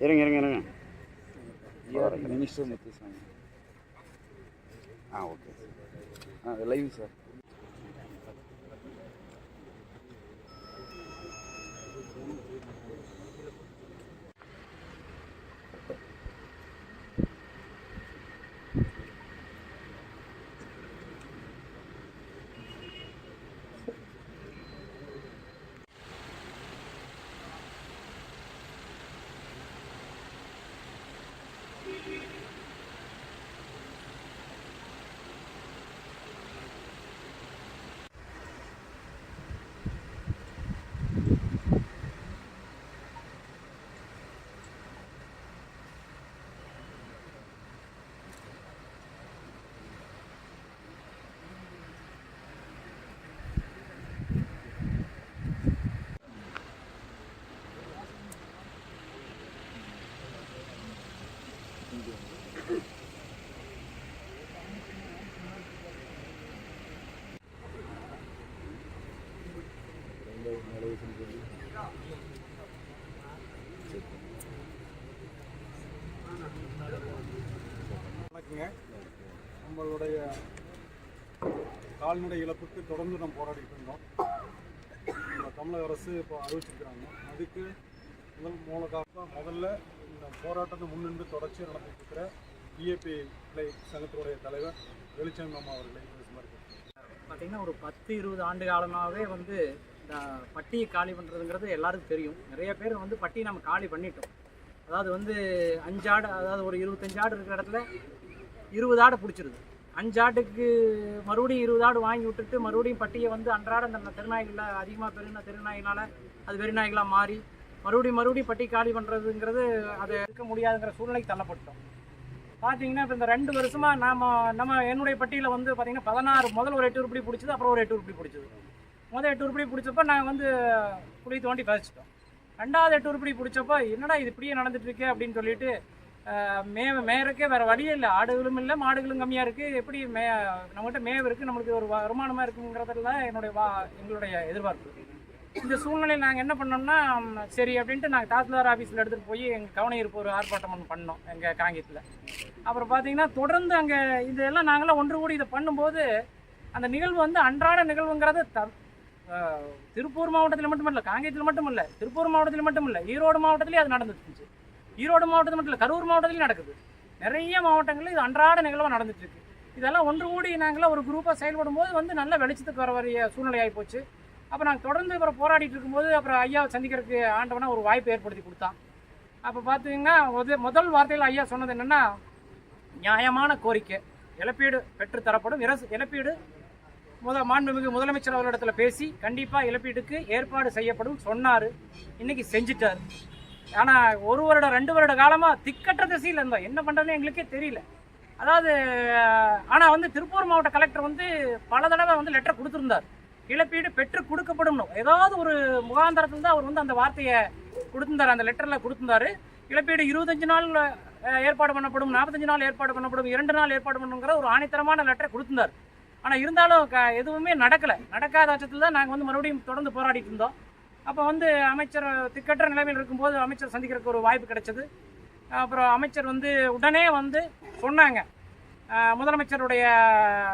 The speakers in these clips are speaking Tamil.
இருங்க இருங்க இருங்க. மினிஸ்டர் முத்துசாமி ஆ ஓகே. ஆ லைவ் சார் வணக்கங்க. நம்மளுடைய கால்நடை இழப்புக்கு தொடர்ந்து நம்ம போராடிட்டு இருந்தோம். நம்ம தமிழக அரசு இப்போ அறிவிச்சிருக்கிறாங்க. அதுக்கு முதல் மூல காரணம் முதல்ல இந்த போராட்டத்தை முன்னின்று தொடர்ச்சி நடந்துட்டு இருக்கிற இஏபி கிளை சங்கத்தினுடைய தலைவர் வெளிச்சம் அம்மா அவர்களை பேசுமாறு பார்த்தீங்கன்னா ஒரு பத்து இருபது ஆண்டு காலமாகவே வந்து பட்டியை காலி பண்ணுறதுங்கிறது எல்லாருக்கும் தெரியும். நிறைய பேர் வந்து பட்டியை நம்ம காலி பண்ணிட்டோம். அதாவது வந்து அஞ்சு ஆடு அதாவது ஒரு இருபத்தஞ்சு ஆடு இருக்கிற இடத்துல இருபது ஆடு பிடிச்சிருது. அஞ்சு ஆட்டுக்கு மறுபடியும் இருபது ஆடு வாங்கி விட்டுட்டு மறுபடியும் பட்டியை வந்து அன்றாட அந்த திருநாய்களில் அதிகமாக பெருந்த திருநாயினால் அது வெறிநாய்களாக மாறி மறுபடியும் மறுபடியும் பட்டி காலி பண்ணுறதுங்கிறது அது இருக்க முடியாதுங்கிற சூழ்நிலைக்கு தள்ளப்பட்டோம் பார்த்தீங்கன்னா இப்போ இந்த ரெண்டு வருஷமாக நாம் நம்ம என்னுடைய பட்டியில் வந்து பார்த்தீங்கன்னா பதினாறு முதல் ஒரு எட்டு உருப்படி பிடிச்சது அப்புறம் ஒரு எட்டு உருப்படி பிடிச்சது. முதல் எட்டு உருப்படி பிடிச்சப்ப நாங்கள் வந்து குழி தோண்டி பதிச்சிட்டோம் ரெண்டாவது எட்டு உருப்படி பிடிச்சப்போ என்னடா இது இப்படியே நடந்துட்டுருக்கு? அப்படின்னு சொல்லிட்டு மே மேவ மேயறக்கே வழியே இல்லை. ஆடுகளும் இல்லை மாடுகளும் கம்மியாக இருக்குது எப்படி மே நம்மகிட்ட மேவ் இருக்குது நம்மளுக்கு ஒரு வருமானமாக இருக்குங்கிறதுல என்னுடைய வா எங்களுடைய எதிர்பார்ப்பு. இந்த சூழ்நிலையில் நாங்கள் என்ன பண்ணோம்னா சரி அப்படின்ட்டு நாங்கள் தாசில்தார் ஆஃபீஸில் எடுத்துகிட்டு போய் எங்கள் கவனம் ஒரு ஆர்ப்பாட்டம் ஒன்று பண்ணோம் எங்கள் காங்கியத்தில். அப்புறம் பார்த்தீங்கன்னா தொடர்ந்து அங்கே இதெல்லாம் நாங்களாம் ஒன்று கூடி இதை பண்ணும்போது அந்த நிகழ்வு வந்து அன்றாட நிகழ்வுங்கிறத த திருப்பூர் மாவட்டத்தில் மட்டும் இல்லை காங்கேயத்தில் மட்டும் இல்லை திருப்பூர் மாவட்டத்தில் மட்டும் இல்லை ஈரோடு மாவட்டத்திலேயே அது நடந்துட்டு இருந்துச்சு ஈரோடு மாவட்டத்தில் மட்டும் இல்லை கரூர் மாவட்டத்திலையும் நடக்குது. நிறைய மாவட்டங்களில் இது அன்றாட நிகழ்வாக நடந்துட்டு இருக்கு இதெல்லாம் ஒன்று கூடி நாங்களாம் ஒரு குரூப்பாக செயல்படும் போது வந்து நல்ல வெளிச்சத்துக்கு வர வரைய சூழ்நிலை ஆகி போச்சு அப்போ நாங்கள் தொடர்ந்து அப்புறம் போராடிட்டு இருக்கும்போது அப்புறம் ஐயாவை சந்திக்கிறதுக்கு ஆண்டவனா ஒரு வாய்ப்பு ஏற்படுத்தி கொடுத்தான். அப்போ பார்த்தீங்கன்னா முதல் வார்த்தையில் ஐயா சொன்னது என்னென்னா நியாயமான கோரிக்கை இழப்பீடு பெற்று தரப்படும் இரசு இழப்பீடு முத மாண்புமிகு முதலமைச்சர் அவர்களிடத்தில் பேசி கண்டிப்பாக இழப்பீட்டுக்கு ஏற்பாடு செய்யப்படும் சொன்னார். இன்றைக்கி செஞ்சுட்டார். ஆனால் ஒரு வருடம் ரெண்டு வருட காலமாக திக்கற்ற திசையில் இருந்தோம் என்ன பண்ணுறதுன்னு எங்களுக்கே தெரியல. அதாவது ஆனால் வந்து திருப்பூர் மாவட்ட கலெக்டர் வந்து பல தடவை வந்து லெட்டர் கொடுத்துருந்தார். இழப்பீடு பெற்று கொடுக்கப்படும். ஏதாவது ஒரு முகாந்தரத்தில் தான் அவர் வந்து அந்த வார்த்தையை கொடுத்துருந்தார். அந்த லெட்டரில் கொடுத்துருந்தார். இழப்பீடு இருபத்தஞ்சு நாள் ஏற்பாடு பண்ணப்படும் நாற்பத்தஞ்சு நாள் ஏற்பாடு பண்ணப்படும் இரண்டு நாள் ஏற்பாடு பண்ணுங்கிற ஒரு ஆணித்தரமான லெட்டரை கொடுத்துருந்தார். ஆனால் இருந்தாலும் க எதுவுமே நடக்கலை. நடக்காத பட்சத்தில் தான் நாங்கள் வந்து மறுபடியும் தொடர்ந்து போராடிட்டு இருந்தோம். அப்போ வந்து அமைச்சர் திக்கற்ற நிலைமையில் இருக்கும்போது அமைச்சர் சந்திக்கிறதுக்கு ஒரு வாய்ப்பு கிடைச்சது. அப்புறம் அமைச்சர் வந்து உடனே வந்து சொன்னாங்க. முதலமைச்சருடைய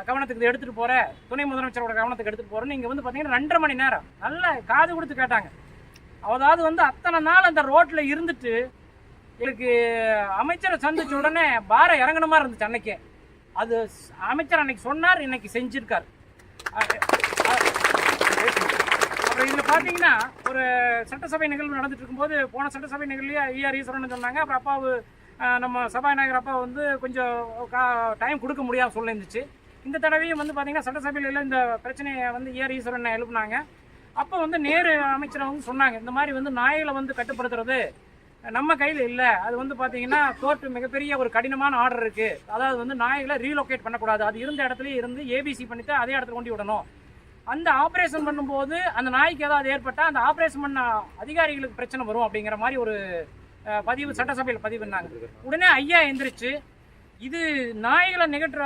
கவனத்துக்கு இது எடுத்துகிட்டு போகிறேன் துணை முதலமைச்சரோட கவனத்துக்கு எடுத்துகிட்டு போகிறேன் இங்கே வந்து பார்த்தீங்கன்னா ரெண்டரை மணி நேரம் நல்ல காது கொடுத்து கேட்டாங்க. அதாவது வந்து அத்தனை நாள் அந்த ரோட்டில் இருந்துட்டு எனக்கு அமைச்சரை சந்திச்ச உடனே பாரம் இறங்கணுமா மாதிரி இருந்துச்சு அன்னைக்கே. அது அமைச்சர் அன்னைக்கு சொன்னார் இன்னைக்கு செஞ்சிருக்கார். அப்புறம் இதில் பார்த்தீங்கன்னா ஒரு சட்டசபை நிகழ்வு நடந்துட்டு இருக்கும்போது போன சட்டசபை நிகழ்வுலேயே ஐஆர் ஈஸ்வரன் சொன்னாங்க அப்புறம் அப்பாவு நம்ம சபாநாயகர் அப்பா வந்து கொஞ்சம் டைம் கொடுக்க முடியாத சூழ்நிலை இருந்துச்சு இந்த தடவையும் வந்து பார்த்தீங்கன்னா சட்டசபையில் இந்த பிரச்சனையை வந்து ஏஆர் ஈஸ்வரன் எழுப்புனாங்க. அப்போ வந்து நேரு அமைச்சர் வந்து சொன்னாங்க இந்த மாதிரி வந்து நாய்களை வந்து கட்டுப்படுத்துறது நம்ம கையில் இல்லை. அது வந்து பார்த்தீங்கன்னா கோர்ட்டு மிகப்பெரிய ஒரு கடினமான ஆர்டர் இருக்குது அதாவது வந்து நாய்களை ரீலோகேட் பண்ணக்கூடாது. அது இருந்த இடத்துலையே இருந்து ஏபிசி பண்ணிட்டு அதே இடத்துல கொண்டு விடணும். அந்த ஆப்ரேஷன் பண்ணும்போது அந்த நாய்க்கு ஏதாவது ஏற்பட்டால் அந்த ஆப்ரேஷன் பண்ண அதிகாரிகளுக்கு பிரச்சனை வரும் அப்படிங்கிற மாதிரி ஒரு பதிவு சட்டசபையில் பதிவு பண்ணாங்க. உடனே ஐயா எந்திரிச்சு இது நாய்களை நிகற்ற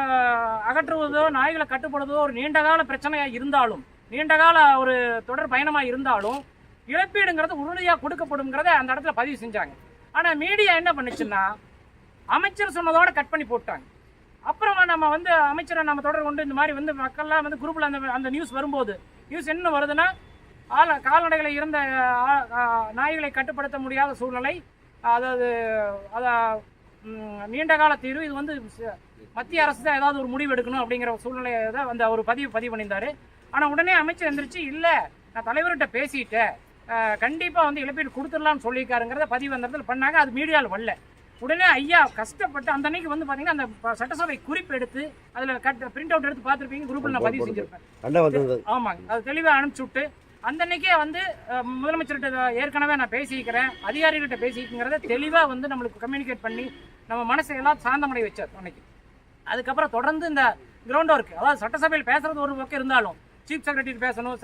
அகற்றுவதோ நாய்களை கட்டுப்படுவதோ ஒரு நீண்டகால பிரச்சனையாக இருந்தாலும் நீண்டகால ஒரு தொடர் பயணமாக இருந்தாலும் இழப்பீடுங்கிறது உறுதியாக கொடுக்கப்படுங்கிறத அந்த இடத்துல பதிவு செஞ்சாங்க. ஆனால் மீடியா என்ன பண்ணுச்சுன்னா அமைச்சர் சொன்னதோட கட் பண்ணி போட்டாங்க. அப்புறமா நம்ம வந்து அமைச்சரை நம்ம தொடர் கொண்டு இந்த மாதிரி வந்து மக்கள்லாம் வந்து குரூப்பில் அந்த அந்த நியூஸ் வரும்போது நியூஸ் என்ன வருதுன்னா ஆள கால்நடைகளை இருந்த நாய்களை கட்டுப்படுத்த முடியாத சூழ்நிலை அதாவது அதை நீண்ட கால தீர்வு இது வந்து மத்திய அரசு தான் ஏதாவது ஒரு முடிவு எடுக்கணும் அப்படிங்கிற ஒரு சூழ்நிலையை தான் வந்து அவர் பதிவு பதிவு பண்ணியிருந்தார். ஆனால் உடனே அமைச்சர் எந்திரிச்சு இல்லை நான் தலைவர்கிட்ட பேசிட்டேன். கண்டிப்பாக வந்து இழப்பீடு கொடுத்துடலாம்னு சொல்லியிருக்காருங்கிறத பதிவு அந்த இடத்துல பண்ணாங்க. அது மீடியாவில் வரல. உடனே ஐயா கஷ்டப்பட்டு அந்த அன்னைக்கு வந்து பார்த்தீங்கன்னா அந்த சட்டசபை குறிப்பு எடுத்து அதில் கட் பிரிண்ட் அவுட் எடுத்து பார்த்துருப்பீங்க. குரூப்பில் நான் பதிவு செஞ்சிருப்பேன். ஆமாங்க. அது தெளிவாக அனுப்பிச்சு விட்டு அந்த அன்னைக்கே வந்து முதலமைச்சர்கிட்ட ஏற்கனவே நான் பேசிக்கிறேன் அதிகாரிகிட்ட பேசிக்கிறத தெளிவாக வந்து நம்மளுக்கு கம்யூனிகேட் பண்ணி நம்ம மனசை எல்லாம் சாந்தமடை வச்சார் அன்னைக்கு. அதுக்கப்புறம் தொடர்ந்து இந்த கிரவுண்ட் ஒர்க் அதாவது சட்டசபையில் பேசுறது ஒரு பக்கம் இருந்தாலும் சீஃப் செக்ரட்டரி பேசணும்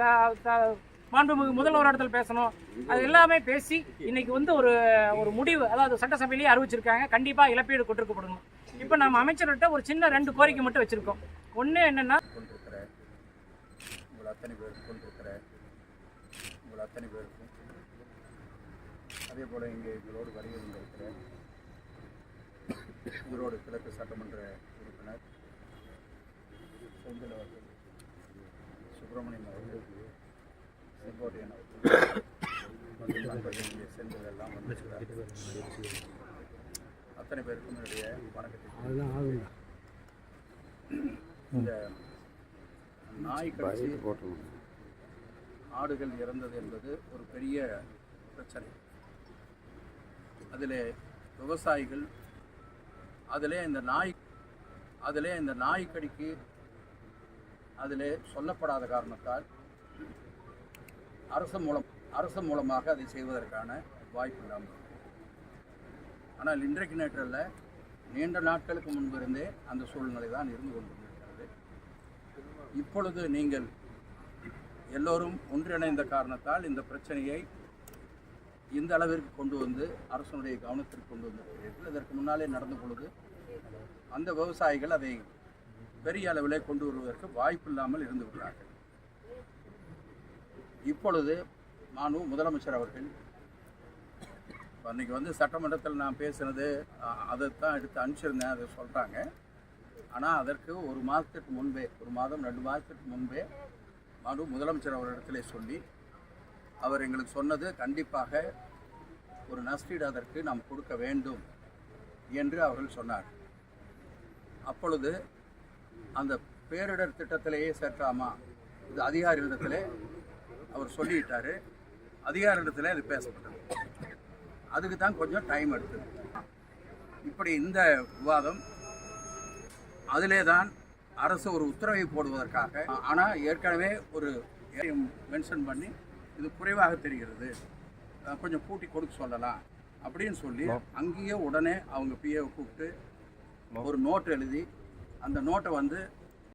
மாண்புமிகு முதல்வர் இடத்துல பேசணும். அது எல்லாமே பேசி இன்னைக்கு வந்து ஒரு ஒரு முடிவு அதாவது சட்டசபையிலேயே அறிவிச்சிருக்காங்க. கண்டிப்பாக இழப்பீடு கொடுக்கப்படணும் இப்போ நம்ம அமைச்சர்கிட்ட ஒரு சின்ன ரெண்டு கோரிக்கை மட்டும் வச்சுருக்கோம். ஒன்று என்னன்னா உங்கள் அத்தனை பேருக்கு உங்கள் அத்தனை பேருக்கும் அதே போல் இங்கே எங்களோடு வருகை வந்திருக்கிற ஈரோடு கிழக்கு சட்டமன்ற உறுப்பினர் செந்தில் அவர்கள் சுப்பிரமணியம் அவர்கள் அத்தனை பேருக்கும் என்னுடைய வணக்கத்தை இந்த நாய் ஆடுகள் இறந்தது என்பது ஒரு பெரிய பிரச்சனை. அதில் விவசாயிகள் அதிலே இந்த நாய் அதிலே இந்த நாய் கடிக்கு அதிலே சொல்லப்படாத காரணத்தால் அரசு மூலம் அரசு மூலமாக அதை செய்வதற்கான வாய்ப்பு இல்லாமல் ஆனால் இன்றைக்கு நேற்றல்ல நீண்ட நாட்களுக்கு முன்பிருந்தே அந்த சூழ்நிலை தான் இருந்து கொண்டிருக்கிறது. இப்பொழுது நீங்கள் எல்லோரும் ஒன்றிணைந்த காரணத்தால் இந்த பிரச்சனையை இந்த அளவிற்கு கொண்டு வந்து அரசனுடைய கவனத்திற்கு கொண்டு வந்திருக்கிறீர்கள் இதற்கு முன்னாலே நடந்த பொழுது அந்த விவசாயிகள் அதை பெரிய அளவிலே கொண்டு வருவதற்கு வாய்ப்பு இல்லாமல் இருந்து விடுறார்கள் இப்பொழுது மானு முதலமைச்சர் அவர்கள் அன்றைக்கி வந்து சட்டமன்றத்தில் நான் பேசினது அதை அதைத்தான் எடுத்து அனுப்பிச்சிருந்தேன் அதை சொல்கிறாங்க ஆனால் அதற்கு ஒரு மாதத்துக்கு முன்பே ஒரு மாதம் ரெண்டு மாதத்துக்கு முன்பே மனு முதலமைச்சர் அவரிடத்துல சொல்லி அவர் எங்களுக்கு சொன்னது கண்டிப்பாக ஒரு நஷ்டீடு அதற்கு நாம் கொடுக்க வேண்டும் என்று அவர்கள் சொன்னார். அப்பொழுது அந்த பேரிடர் திட்டத்திலேயே சேர்க்காமா இது அதிகாரிகளிடத்திலே அவர் சொல்லிட்டாரு. அதிகாரியிடத்திலே அது பேசப்பட்டது. அதுக்கு தான் கொஞ்சம் டைம் எடுத்தது. இப்படி இந்த விவாதம் அதிலே தான் அரசு ஒரு உத்தரவை போடுவதற்காக ஆனால் ஏற்கனவே ஒரு மென்ஷன் பண்ணி இது குறைவாக தெரிகிறது. கொஞ்சம் கூட்டி கொடுக்க சொல்லலாம் அப்படின்னு சொல்லி அங்கேயே உடனே அவங்க பிஏவை கூப்பிட்டு ஒரு நோட் எழுதி அந்த நோட்டை வந்து